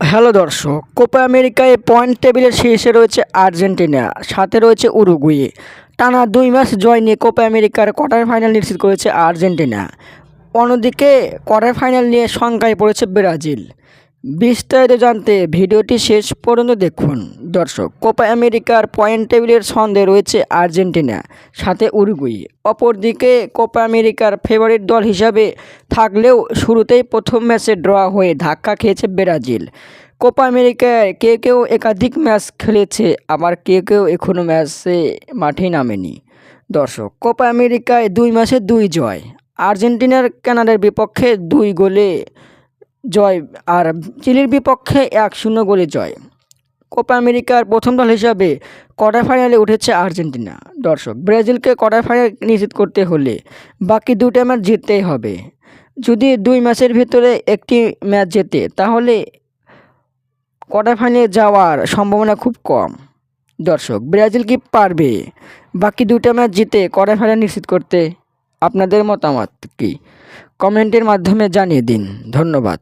Hello দর্শক, Copa আমেরিকায় point টেবিলের শীর্ষে রয়েছে আর্জেন্টিনা, সাথে রয়েছে উরুগুয়ে। টানা দুই ম্যাচ জয় নিয়ে কোপা আমেরিকার কোয়ার্টার ফাইনাল নিশ্চিত করেছে আর্জেন্টিনা। অন্যদিকে কোয়ার্টার ফাইনাল নিয়ে শঙ্কায় পড়েছে ব্রাজিল। বিস্তারিত জানতে ভিডিওটি শেষ পর্যন্ত দেখুন। দর্শক, কোপা আমেরিকার পয়েন্ট টেবিলের ছন্দে রয়েছে আর্জেন্টিনা, সাথে উরুগুই অপরদিকে, কোপা আমেরিকার ফেভারিট দল হিসাবে থাকলেও শুরুতেই প্রথম ম্যাচে ড্র হয়ে ধাক্কা খেয়েছে ব্রাজিল। কোপা আমেরিকায় কে কেউ একাধিক ম্যাচ খেলেছে, আবার কে কেউ এখনও ম্যাচে মাঠেই নামেনি। দর্শক, কোপা আমেরিকায় দুই ম্যাচে দুই জয়। আর্জেন্টিনার কানাডার বিপক্ষে দুই গোলে জয় আর চিলির বিপক্ষে এক শূন্য গোলে জয়। কোপা আমেরিকার প্রথম দল হিসাবে কোয়ার্টার ফাইনালে উঠেছে আর্জেন্টিনা। দর্শক, ব্রাজিলকে কোয়ার্টার ফাইনাল নিশ্চিত করতে হলে বাকি দুটো ম্যাচ জিততেই হবে। যদি দুই ম্যাচের ভিতরে একটি ম্যাচ জেতে, তাহলে কোয়ার্টার ফাইনালে যাওয়ার সম্ভাবনা খুব কম। দর্শক, ব্রাজিল কি পারবে? বাকি দুটো ম্যাচ জিতে কোয়ার্টার ফাইনাল নিশ্চিত করতে আপনাদের মতামত কি? কমেন্টের মাধ্যমে জানিয়ে দিন। ধন্যবাদ।